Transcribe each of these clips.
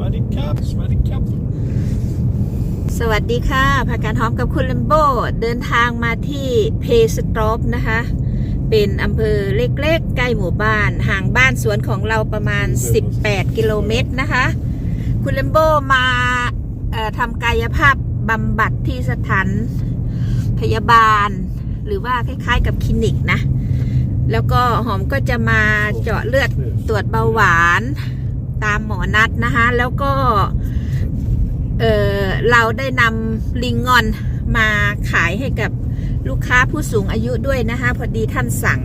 Swaddy Cup, Swaddy Cup. สวัสดีค่ะพาการหอมกับคุณเลมโบเดินทางมาที่เพสตรอปนะคะ เป็นอำเภอเล็กๆ ใกล้หมู่บ้าน ห่างบ้านสวนของเราประมาณ 18 กิโลเมตรนะคะ คุณเลมโบมาเอ่อทำกายภาพบำบัดที่สถานพยาบาล หรือว่าคล้ายๆกับคลินิกนะ แล้วก็หอมก็จะมาเจาะเลือดตรวจเบาหวาน ตามหมอนัดนะคะ แล้วก็เออเราได้นำลิงงอนมาขายให้กับลูกค้าผู้สูงอายุด้วยนะคะ พอดีท่านสั่ง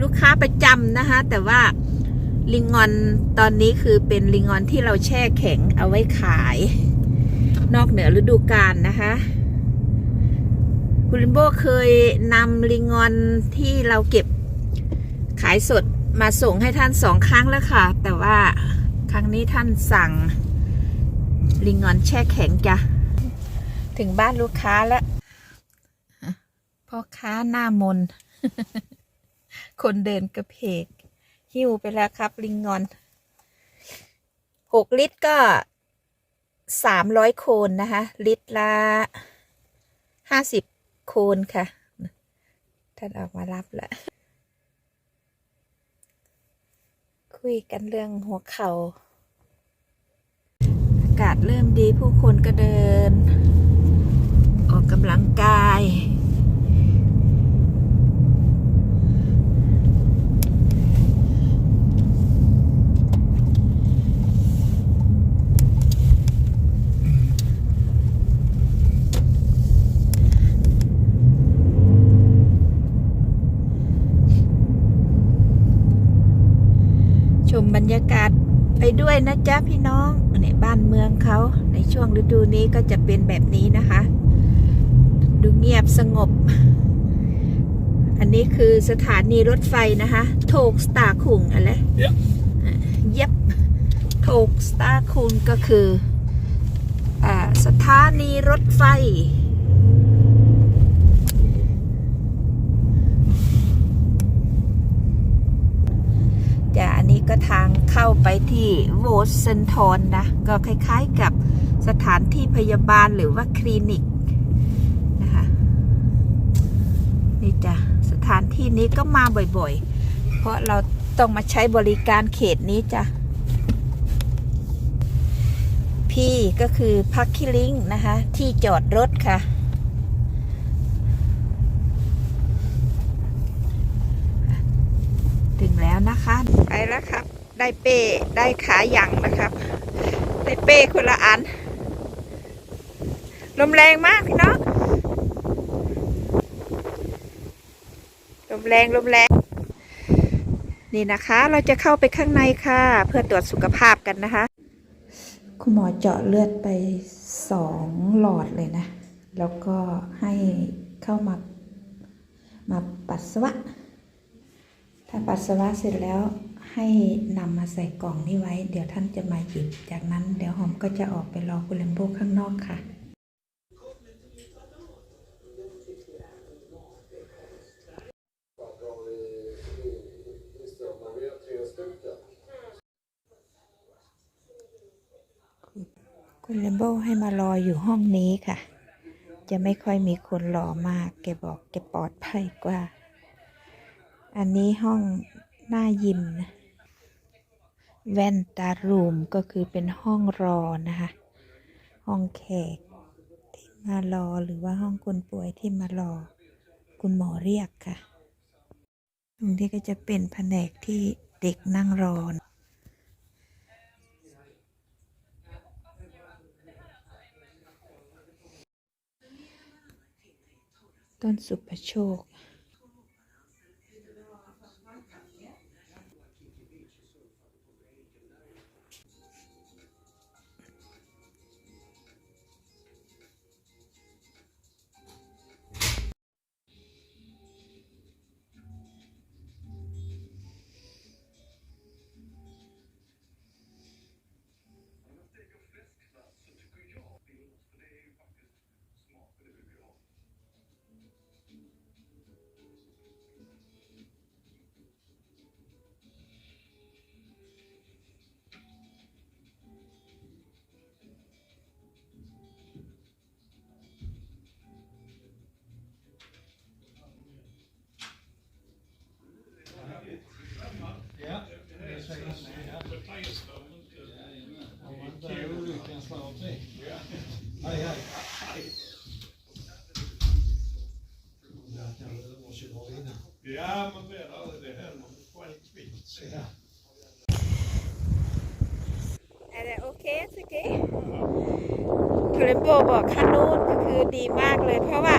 ลูกค้าประจำนะคะ แต่ว่าลิงงอนตอนนี้คือเป็นลิงงอนที่เราแช่แข็งเอาไว้ขาย นอกเหนือฤดูกาลนะคะคุณลิมโบเคยนำลิงงอนที่เราเก็บขายสด มาส่งให้ท่านสองครั้งแล้วค่ะ แต่ว่าครั้งนี้ท่านสั่งลิงงอนแช่แข็งจ้ะ ถึงบ้านลูกค้าแล้วพ่อค้าหน้ามน คนเดินกระเพก หิ้วไปแล้วครับ ลิงงอนหกลิตรก็สามร้อยโคนนะคะ ลิตรละห้าสิบโคนค่ะ ท่านออกมารับแล้ว คุยกันเรื่องหัวเขา่าอากาศเริ่มดีผู้คนก็เดิน ออกกำลังกาย ชมบรรยากาศไปด้วยนะจ๊ะพี่น้องเนี่ยบ้านเมืองเขาใน ช่วงฤดูนี้ก็จะเป็นแบบนี้นะคะ ดูเงียบสงบ อันนี้คือสถานีรถไฟนะคะ โทกสตาร์คุงอะไร Ja. เย็บโทกสตาร์คุงก็คืออาสถานีรถไฟ จะอันนี้ก็ ทางเข้าไปที่โวสเซนทอนนะ ก็คล้ายๆกับสถานที่พยาบาลหรือว่าคลินิกนะคะนี่จ้ะสถานที่นี้ก็มาบ่อยๆ เพราะเราต้องมาใช้บริการเขตนี้จ้ะพี่ก็คือพักคิลิงนะคะ ที่จอดรถค่ะถึงแล้วนะคะ ไปแล้วครับ ได้เป้ได้ขาหยังนะครับ ได้เป้คนละอัน ลมแรงมากพี่น้องลมแรงลมแรง นี่นะคะ เราจะเข้าไปข้างในค่ะ เพื่อตรวจสุขภาพกันนะคะ คุณหมอเจาะเลือดไปสองหลอดเลยนะ แล้วก็ให้เข้ามา มาปัสสาวะ ถ้าปัสสาวะเสร็จแล้ว ให้นำมาใส่กล่องนี้ไว้ เดี๋ยวท่านจะมาหยิบ จากนั้นเดี๋ยวหอมก็จะออกไปรอคุณเลมโบข้างนอกค่ะ คุณเลมโบให้มารออยู่ห้องนี้ค่ะ จะไม่ค่อยมีคนรอมาก แกบอกแกปลอดภัยกว่า อันนี้ห้องหน้ายิมนะ แว่นตารูมก็คือเป็นห้องรอนะคะ ห้องแขกที่มารอหรือว่าห้องคนป่วยที่มารอ คุณหมอเรียกค่ะ ตรงนี้ก็จะเป็นแผนกที่เด็กนั่งรอต้นสุภโชค milestones. Det är kul. Du kan slå av sig. Hej, hej. Det måste ju vara inne. Ja, men det är det här. Man får en kvitt. Ja. Är det okej okay, Suki? ทูเรนโบบอกคันนู้นก็คือดีมากเลย เพราะว่า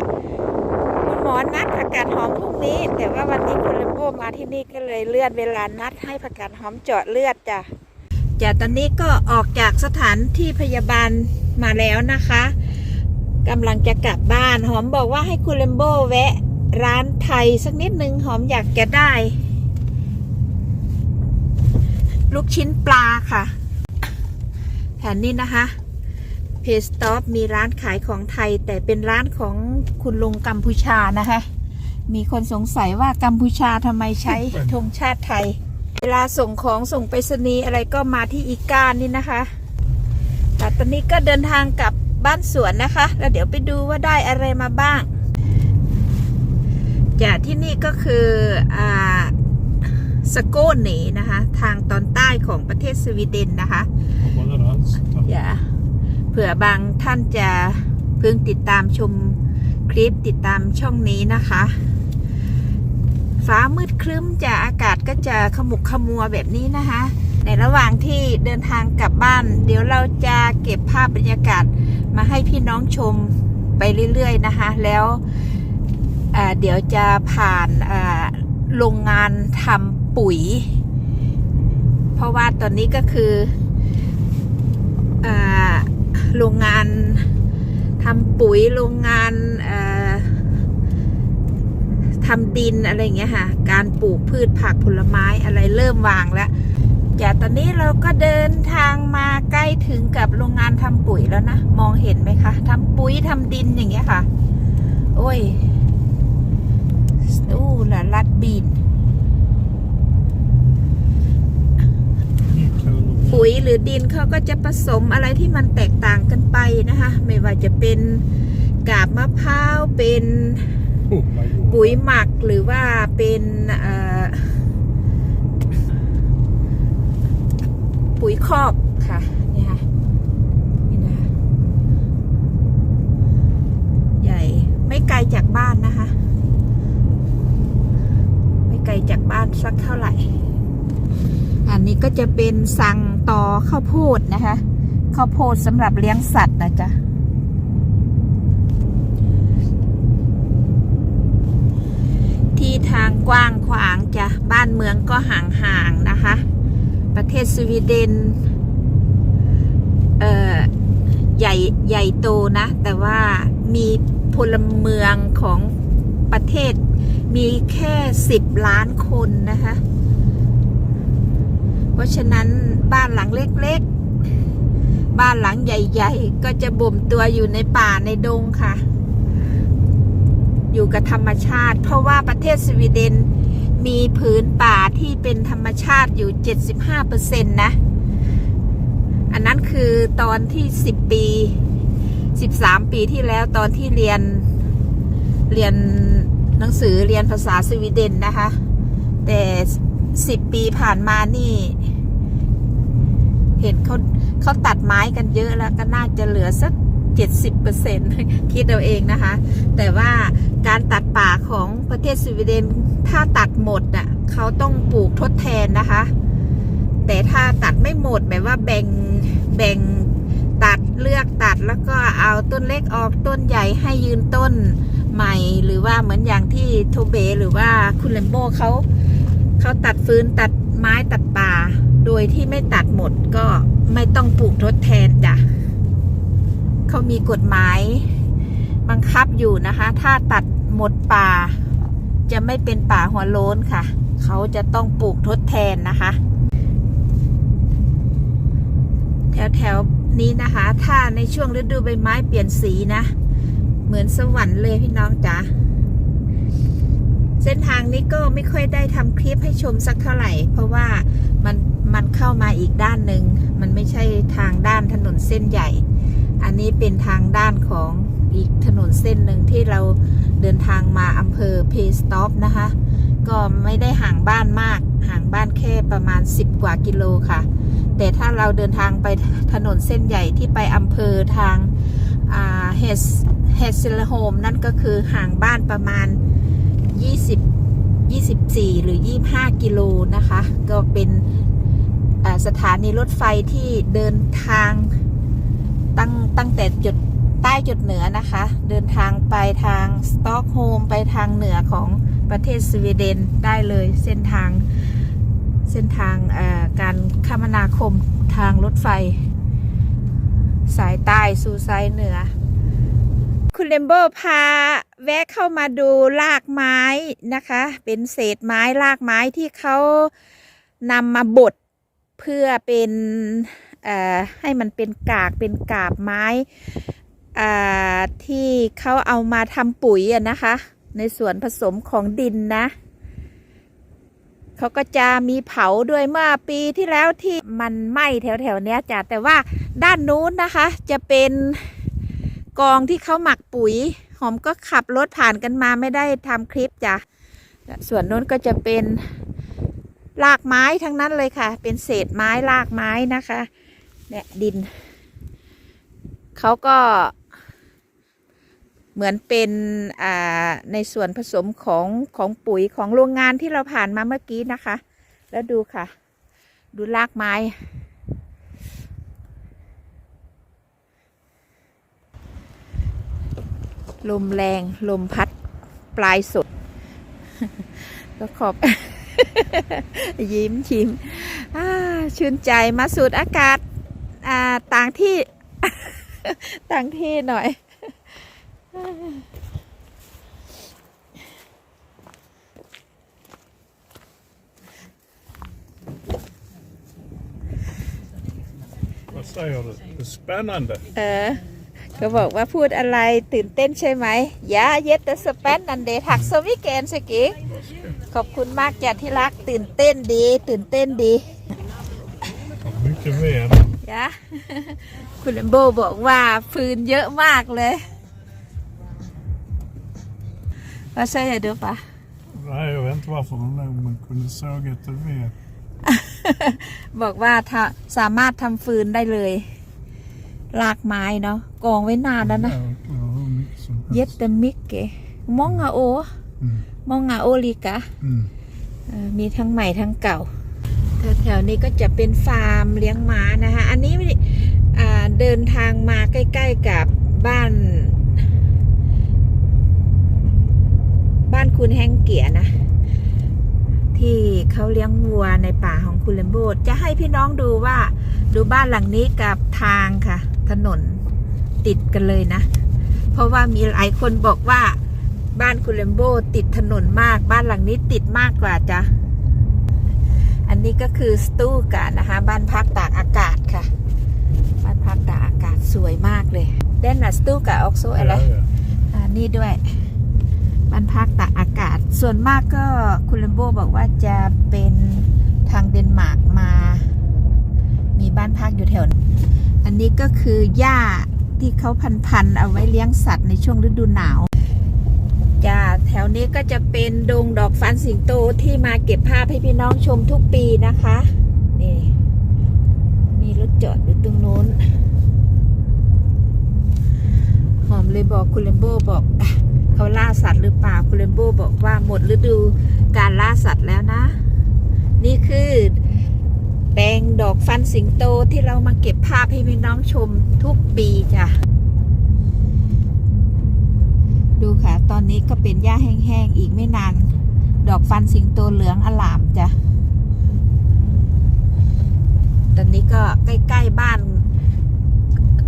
คุณหมอนัดผักกาดหอมพรุ่งนี้ แต่ว่าวันนี้คุณเรนโบมาที่นี่ก็เลยเลื่อนเวลานัดให้ผักกาดหอมเจาะเลือดจ้ะ จากตอนนี้ก็ออกจากสถานที่พยาบาลมาแล้วนะคะกำลังจะกลับบ้าน หอมบอกว่าให้คุณเลมโบแวะร้านไทยสักนิดนึง หอมอยากจะได้ ลูกชิ้นปลาค่ะ แผนนี้นะคะ เพสต็อปมีร้านขายของไทย แต่เป็นร้านของคุณลุงกัมพูชานะคะ มีคนสงสัยว่ากัมพูชาทำไมใช้ธงชาติไทย เวลาส่งของส่งไปรษณีย์อะไรก็มาที่อีกานี่นะคะแต่ตอนนี้ก็เดินทางกลับบ้านสวนนะคะ แล้วเดี๋ยวไปดูว่าได้อะไรมาบ้างจากที่นี่ก็คืออ่าสโกเนนะคะ ทางตอนใต้ของประเทศสวีเดนนะคะอย่าเผื่อบางท่านจะเพิ่งติดตามชมคลิปติดตามช่องนี้นะคะ ฟ้ามืดครึ้มจะอากาศก็จะขมุกขมัวแบบนี้นะคะ ในระหว่างที่เดินทางกลับบ้าน เดี๋ยวเราจะเก็บภาพบรรยากาศมาให้พี่น้องชมไปเรื่อยๆนะคะ แล้วเดี๋ยวจะผ่านโรงงานทำปุ๋ย เพราะว่าตอนนี้ก็คืออโรงงานทำปุ๋ยโรงงาน อ่าทำดินอะไรเงี้ยค่ะ การปลูกพืชผักผลไม้อะไรเริ่มวางแล้วจากตอนนี้เราก็เดินทางมาใกล้ถึงกับโรงงานทำปุ๋ยแล้วนะ มองเห็นไหมคะทำปุ๋ยทำดินอย่างเงี้ยค่ะ โอ้ยอู้ละลัดบีนปุ๋ยหรือดินเขาก็จะผสมอะไรที่มันแตกต่างกันไปนะคะ ไม่ว่าจะเป็นกาบมะพร้าวเป็น ปุ๋ยหมักหรือว่าเป็นปุ๋ยคอกค่ะนี่ค่ะนี่นะคะใหญ่ไม่ไกลจากบ้านนะคะ ไม่ไกลจากบ้านสักเท่าไหร่ อันนี้ก็จะเป็นสั่งต่อข้าวโพดนะคะข้าวโพดสำหรับเลี้ยงสัตว์นะจ๊ะ ที่ทาง กว้างขวางจ้ะ บ้านเมืองก็ห่างๆนะคะ ประเทศสวีเดน เอ่อ ใหญ่ใหญ่โตนะ แต่ว่ามีพลเมืองของประเทศมีแค่สิบล้านคนนะคะ เพราะฉะนั้นบ้านหลังเล็กๆ บ้านหลังใหญ่ ๆ ก็จะบ่มตัวอยู่ในป่าในดงค่ะ อยู่กับธรรมชาติ เพราะว่าประเทศสวีเดนมีผืนป่าที่เป็นธรรมชาติอยู่ 75%นะ อันนั้นคือตอนที่ 10 ปี 13 ปีที่แล้วตอนที่เรียนเรียนหนังสือเรียนภาษาสวีเดนนะคะ แต่ 10 ปีผ่านมานี่ เห็นเขาเขาตัดไม้กันเยอะแล้วก็น่าจะเหลือสัก 70%คิดเอาเองนะคะ แต่ว่าการตัดป่าของประเทศสวีเดนถ้าตัดหมดอะเขาต้องปลูกทดแทนนะคะ แต่ถ้าตัดไม่หมดแบบว่าแบ่งแบ่งตัดเลือกตัดแล้วก็เอาต้นเล็กออกต้นใหญ่ให้ยืนต้นใหม่ หรือว่าเหมือนอย่างที่โทเบหรือว่าคุณเลมโบเขาเขาตัดฟืนตัดไม้ตัดป่า โดยที่ไม่ตัดหมดก็ไม่ต้องปลูกทดแทนจ้ะ เขามีกฎหมาย บังคับอยู่นะคะ ถ้าตัดหมดป่า จะไม่เป็นป่าหัวโล้นค่ะ เขาจะต้องปลูกทดแทนนะคะ แถวแถวๆนี้นะคะ ถ้าในช่วงฤดูใบไม้เปลี่ยนสีนะ เหมือนสวรรค์เลยพี่น้องจ๋าเส้นทางนี้ก็ไม่ค่อยได้ทำคลิปให้ชมสักเท่าไหร่ เพราะว่ามันมันเข้ามาอีกด้านหนึ่ง มันไม่ใช่ทางด้านถนนเส้นใหญ่ อันนี้เป็นทางด้านของอีกถนนเส้นหนึ่งที่เราเดินทางมาอำเภอเพสต็อปนะคะ ก็ไม่ได้ห่างบ้านมาก ห่างบ้านแค่ประมาณ 10 กว่ากิโลค่ะ แต่ถ้าเราเดินทางไปถนนเส้นใหญ่ที่ไปอำเภอทางเฮสเฮสซิลโฮมนั่นก็คือห่างบ้านประมาณ 20 24 หรือ 25 กิโลนะคะ ก็เป็นสถานีรถไฟที่เดินทาง ตั้งตั้งแต่จุดใต้จุดเหนือนะคะ เดินทางไปทางสต็อกโฮล์มไปทางเหนือของประเทศสวีเดนได้เลยเส้นทางเส้นทางการคมนาคมทางรถไฟ สายใต้สู่สายเหนือ คุณเลมโบพาแวะเข้ามาดูรากไม้นะคะ เป็นเศษไม้รากไม้ที่เขานำมาบดเพื่อเป็น ให้มันเป็นกากเป็นกาบไม้ที่เขาเอามาทำปุ๋ยนะคะ ในส่วนผสมของดินนะเขาก็จะมีเผาด้วยเมื่อปีที่แล้วที่มันไหม้แถวๆเนี้ยจ้ะแต่ว่าด้านนู้นนะคะ จะเป็นกองที่เขาหมักปุ๋ย หอมก็ขับรถผ่านกันมาไม่ได้ทำคลิปจ้ะส่วนนู้นก็จะเป็นรากไม้ทั้งนั้นเลยค่ะ เป็นเศษไม้รากไม้นะคะ เนี่ยดิน เขาก็เหมือนเป็นอ่าในส่วนผสมของของปุ๋ยของโรงงานที่เราผ่านมาเมื่อกี้นะคะ แล้วดูค่ะ ดูรากไม้ลมแรง ลมพัดปลายสุดก็ขอบ ยิ้มชิมชื่นใจมาสูดอากาศ อ่าต่างที่ ต่างที่หน่อย Vad säger du? Det är spännande. เออ ก็บอกว่าพูดอะไรตื่นเต้นใช่ไหมยาเย็ดแต่สเปนนันเดถักสวิเกนสกิขอบคุณมากจ้ะที่รักตื่นเต้นดี ตื่นเต้นดี Ja, mycket mer. ยะคุณเลมโบบอกว่าฟืนเยอะมากเลยว่าใช่ไหมดูปะ Nej, jag vet inte varför men nog man kunde såga ett ved. บอกว่าถ้าสามารถทำฟืนได้เลยลากไม้เนาะกองไว้นานแล้วนะ Ja, ja, hur mycket som helst. เย็ดเตมิกเกมองอาโอ Mm. มองอาโอลิกะ Mm. เอ่อมีทั้งใหม่ทั้งเก่า แถวๆนี้ก็จะเป็นฟาร์มเลี้ยงม้านะคะอันนี้เดินทางมาใกล้ ๆกับบ้าน บ้านคุณแฮงเกียนะ ที่เขาเลี้ยงวัวในป่าของคุณเลมโบดจะให้พี่น้องดูว่าดูบ้านหลังนี้กับทางค่ะ ถนนติดกันเลยนะ เพราะว่ามีหลายคนบอกว่าบ้านคุณเลมโบติดถนนมาก บ้านหลังนี้ติดมากกว่าจ้ะ อันนี้ก็คือสตูกะนะคะ บ้านพักตากอากาศค่ะ บ้านพักตากอากาศสวยมากเลยเดนนะสตูกะออกโซอะไรอ่านี่ด้วยบ้านพักตากอากาศ ส่วนมากก็คุณเลมโบบอกว่าจะเป็นทางเดนมาร์กมา มีบ้านพักอยู่แถวอันนี้ก็คือหญ้าที่เขาพันๆเอาไว้เลี้ยงสัตว์ในช่วงฤดูหนาว จ้าแถวนี้ก็จะเป็นดงดอกฟันสิงโตที่มาเก็บภาพให้พี่น้องชมทุกปีนะคะ นี่ มีรถจอดอยู่ตรงโน้น หอมเลยบอกคุณเลมโบบอก เขาล่าสัตว์หรือเปล่าคุณเลมโบบอกว่าหมดฤดูการล่าสัตว์แล้วนะ นี่คือแปลงดอกฟันสิงโตที่เรามาเก็บภาพให้พี่น้องชมทุกปีจ้ะ ดูค่ะ ตอนนี้ก็เป็นหญ้าแห้งๆ อีกไม่นาน ดอกฟันสิงโตเหลืองอลามจ้ะ ตอนนี้ก็ใกล้ๆบ้าน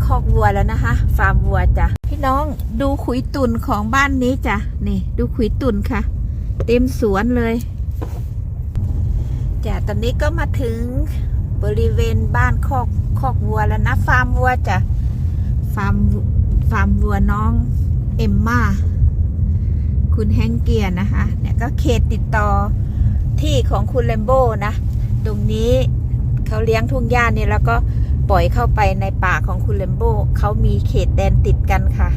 คอกวัวแล้วนะคะ ฟาร์มวัวจ้ะ พี่น้องดูขุยตุนของบ้านนี้จ้ะ นี่ ดูขุยตุนค่ะ เต็มสวนเลยจ้ะ ตอนนี้ก็มาถึงบริเวณบ้านคอกคอกวัวแล้วนะ ฟาร์มวัวจ้ะ ฟาร์มฟาร์มวัวน้อง เอมมาคุณแฮงเกียร์นะคะ เนี่ยก็เขตติดต่อที่ของคุณเลมโบนะ ตรงนี้เขาเลี้ยงทุ่งหญ้านี่แล้วก็ปล่อยเข้าไปในป่าของคุณเลมโบเขามีเขตแดนติดกันค่ะ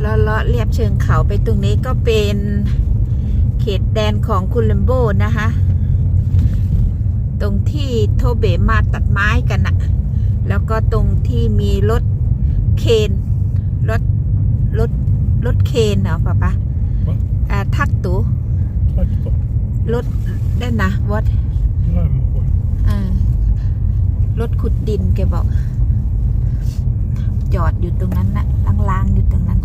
แล้วเลาะเรียบเชิงเขาไปตรงนี้ก็เป็นเขตแดนของคุณเลมโบนะคะ ตรงที่โทเบมาตัดไม้กันอะแล้วก็ตรงที่มีรถเคน รถรถรถเคนเหรอป้าปะ Va? อ่าทักตู Traktor. รถได้นะวอด Grävmaskin. อ่ารรถขุดดินแกบอก จอดอยู่ตรงนั้นนะลางๆอยู่ตรงนั้น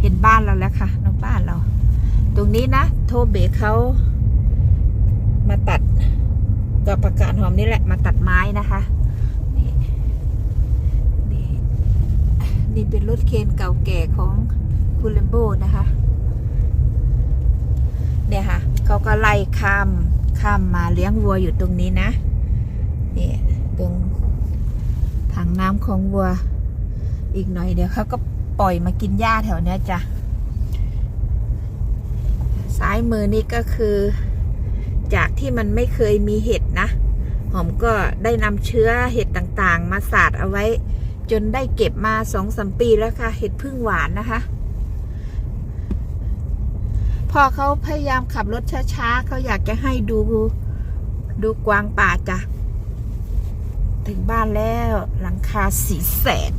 เห็นบ้านเราแล้วค่ะนอกบ้านเรา ตรงนี้นะโทเบะเขามาตัดกับประกาศหอมนี่แหละมาตัดไม้นะคะนี่นี่ นี่เป็นรถเคนเก่าแก่ของคุณเลมโบนะคะ เนี่ยค่ะ เขาก็ไล่ข้ามข้ามมาเลี้ยงวัวอยู่ตรงนี้นะ นี่ตรงถังน้ำของวัว อีกหน่อยเดี๋ยวเขาก็ปล่อยมากินหญ้าแถวเนี้ยจ้ะ ซ้ายมือนี่ก็คือ จากที่มันไม่เคยมีเห็ดนะ หอมก็ได้นำเชื้อเห็ดต่างๆ มาสาดเอาไว้ จนได้เก็บมาสองสมปีแล้วค่ะ เห็ดพึ่งหวานนะคะพอเขาพยายามขับรถช้าๆเขาอยากจะให้ดูดูกวางป่าจ้ะ ถึงบ้านแล้วหลังคาสีแสด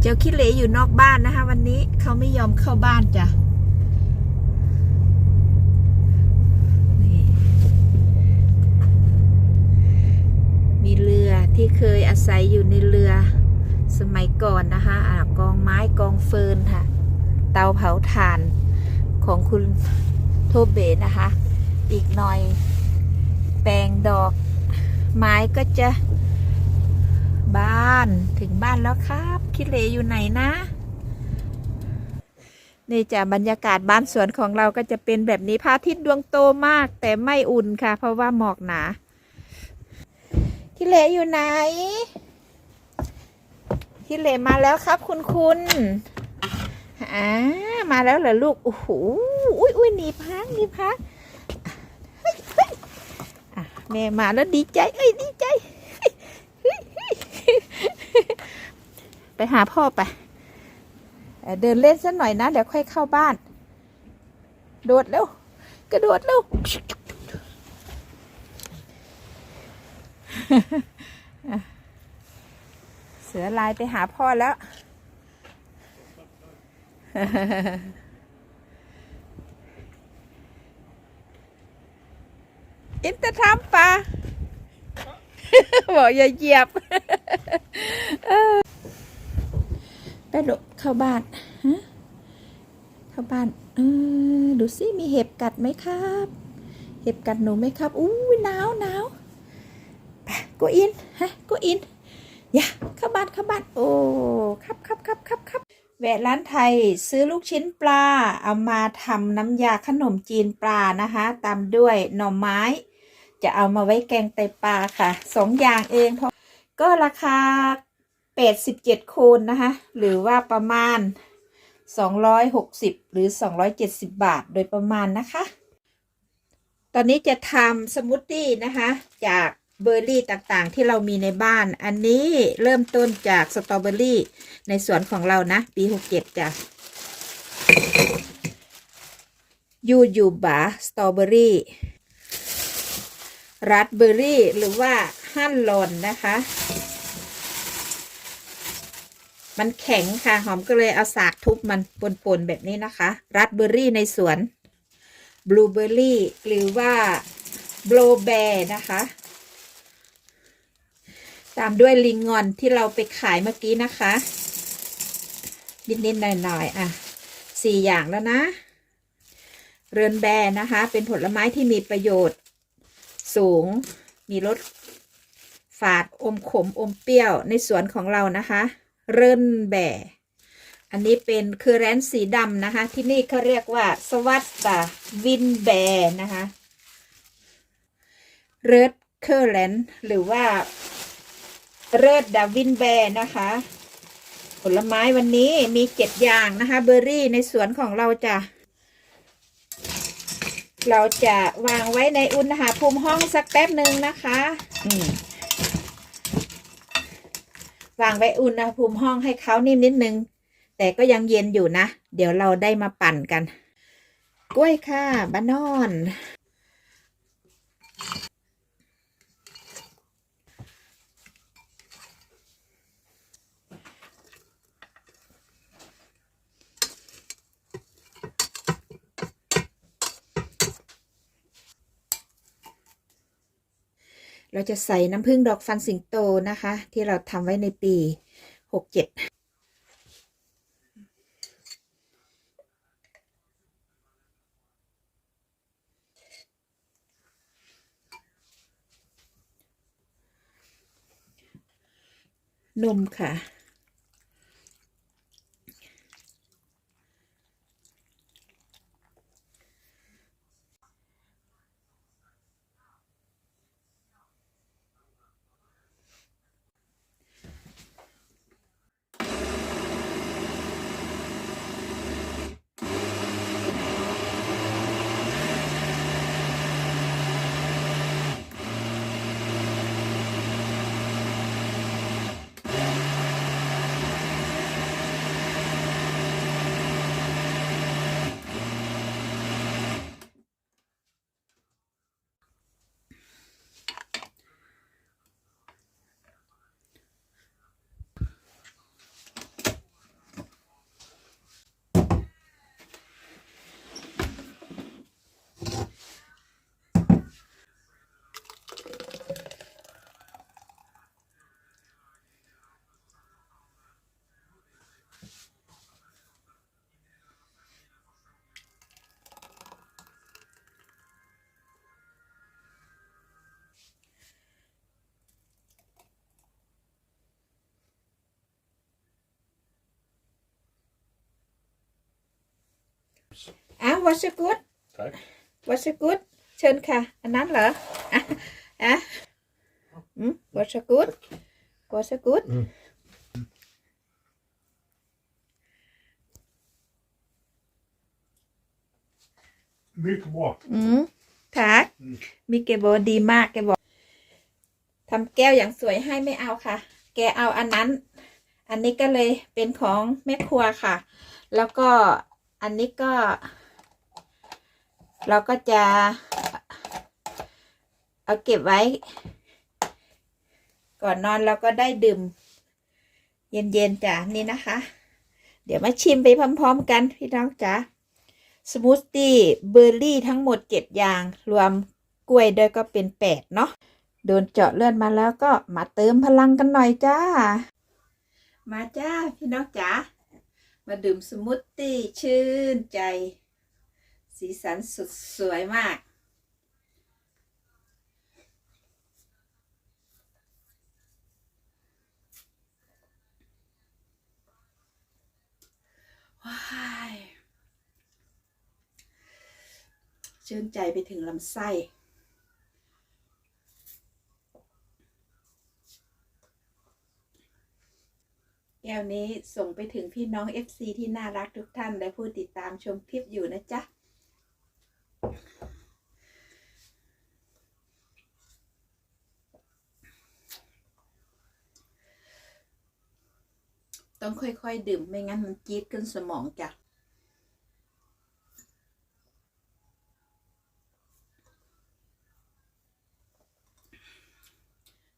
เจ้าคิเลอยู่นอกบ้านนะคะ วันนี้เขาไม่ยอมเข้าบ้านจ้ะนี่มีเรือ ที่เคยอาศัยอยู่ในเรือสมัยก่อนนะคะอะกองไม้กองเฟิร์นค่ะ เตาเผาถ่านของคุณโทเบะนะคะ อีกหน่อยแปลงดอก ไม้ก็จะบ้านถึงบ้านแล้วครับคิเลอยู่ไหนนะ นี่จะบรรยากาศบ้านสวนของเราก็จะเป็นแบบนี้พระอาทิตย์ดวงโตมาก แต่ไม่อุ่นค่ะ เพราะว่าหมอกหนา คิเลอยู่ไหนคิเลมาแล้วครับ คุณคุณอ่ามาแล้วเหรอลูกโอ้โหอุ้ยอุ้ยหนีพักหนีพักแม่มาแล้วดีใจ เอ้ยดีใจ ไปหาพ่อไปเอ่อเดินเล่นสักหน่อยนะ เดี๋ยวค่อยเข้าบ้าน โดดเร็ว กระโดดเร็ว เสือลายไปหาพ่อแล้ว อินเตอร์ทัมปะบอกอย่าเหยียบไปดูเข้าบ้านฮะเข้าบ้านเออดูสิมีเห็บกัดไหมครับ เห็บกัดหนูไหมครับอู้หนาวหนาว กูอินฮะกูอินอย่าเข้าบ้านเข้าบ้านโอ้ครับครับครับครับครับแวะร้านไทยซื้อลูกชิ้นปลา เอามาทำน้ำยาขนมจีนปลานะคะตามด้วยหน่อไม้ จะเอามาไว้แกงไตปลาค่ะสองอย่างเองเพราะก็ราคา 87คูณนะคะหรือว่าประมาณ 260 หรือ 270 บาทโดยประมาณนะคะ ตอนนี้จะทำสมูทตี้นะคะจาก เบอร์รี่ต่างๆ ที่เรามีในบ้าน อันนี้เริ่มต้นจากสตรอเบอรี่ ในสวนของเรานะ ปี67จ้ะยูยูบาสตรอเบอรี่รัสเบอร์รี่ หรือว่าฮั่นลอนนะคะ มันแข็งค่ะ หอมก็เลยเอาสากทุบมันปนๆแบบนี้นะคะ รัสเบอร์รี่ในสวนบลูเบอร์รี่ หรือว่าโบลแบร์นะคะ ตามด้วยลิงงอนที่เราไปขายเมื่อกี้นะคะ นิดๆหน่อยๆอะสี่อย่างแล้วนะ เรือนแบนะคะ เป็นผลไม้ที่มีประโยชน์สูง มีรสฝาดอมขมอมเปรี้ยวในสวนของเรานะคะ เรินแบอันนี้เป็นคือแรนสีดำนะคะ ที่นี่เขาเรียกว่า สวัสดาวินแบนะคะเรดเคอร์แลนหรือว่า เรดดาวินแบร์นะคะ ผลไม้วันนี้มีเจ็ดอย่างนะคะ เบอร์รี่ในสวนของเราจะ เราจะวางไว้ในอุณหภูมิห้องสักแป๊บหนึ่งนะคะอืมวางไว้อุณหภูมิห้องให้เขานิ่มนิดนึง แต่ก็ยังเย็นอยู่นะ เดี๋ยวเราได้มาปั่นกัน กล้วยค่ะบานอน เราจะใส่น้ำผึ้งดอกฟันสิงโตนะคะ ที่เราทำไว้ในปีหกเจ็ดนมค่ะ ว what's a good Tack. what's a good เชิญค่ะ อันนั้นเหรออะอะอืม what's a good what's a good Mm. Mycket bra. อืมทักอืมมีแกบอกดีมากแกบอกทำแก้วอย่างสวยให้ไม่เอาค่ะ แกเอาอันนั้น อันนี้ก็เลยเป็นของแม่ครัวค่ะ แล้วก็อันนี้ก็ เราก็จะเอาเก็บไว้ ก่อนนอนเราก็ได้ดื่ม เย็นๆจ้ะนี่นะคะ เดี๋ยวมาชิมไปพร้อมๆกันพี่น้องจ๋าสมูทตี้เบอร์รี่ทั้งหมดเจ็ดอย่าง รวมกล้วยด้วยก็เป็นแปดเนาะโดนเจาะเลือดมาแล้วก็มาเติมพลังกันหน่อยจ้า มาจ้าพี่น้องจ๋ามาดื่มสมูทตี้ชื่นใจ สีสันสุดสวยมาก ว้ายชื่นใจไปถึงลำไส้แก้วนี้ส่งไปถึงพี่น้อง FC ที่น่ารักทุกท่านและผู้ติดตามชมคลิปอยู่นะจ๊ะ ต้องค่อย ๆ ดื่มไม่งั้นมันจี๊ดขึ้นสมองจ้ะ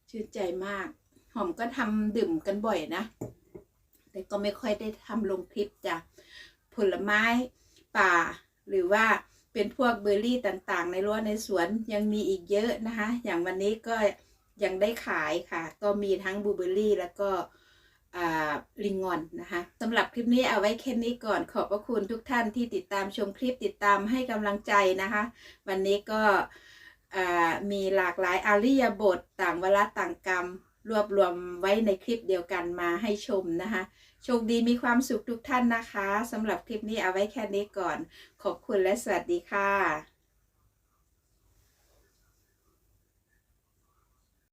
ชื่นใจมาก หอมก็ทำดื่มกันบ่อยนะ แต่ก็ไม่ค่อยได้ทำลงคลิปจ้ะผลไม้ป่า หรือว่าเป็นพวกเบอร์รี่ต่างๆ ในรั้วในสวนยังมีอีกเยอะนะคะ อย่างวันนี้ก็ยังได้ขายค่ะ ก็มีทั้งบลูเบอร์รี่แล้วก็ ลิงงอนนะคะสำหรับคลิปนี้เอาไว้แค่นี้ก่อนขอบพระคุณทุกท่านที่ติดตามชมคลิปติดตามให้กำลังใจนะคะ วันนี้ก็มีหลากหลายอาริยบทต่างเวลาต่างกรรม รวบรวมไว้ในคลิปเดียวกันมาให้ชมนะคะโชคดีมีความสุขทุกท่านนะคะสำหรับคลิปนี้เอาไว้แค่นี้ก่อน ขอบคุณและสวัสดีค่ะ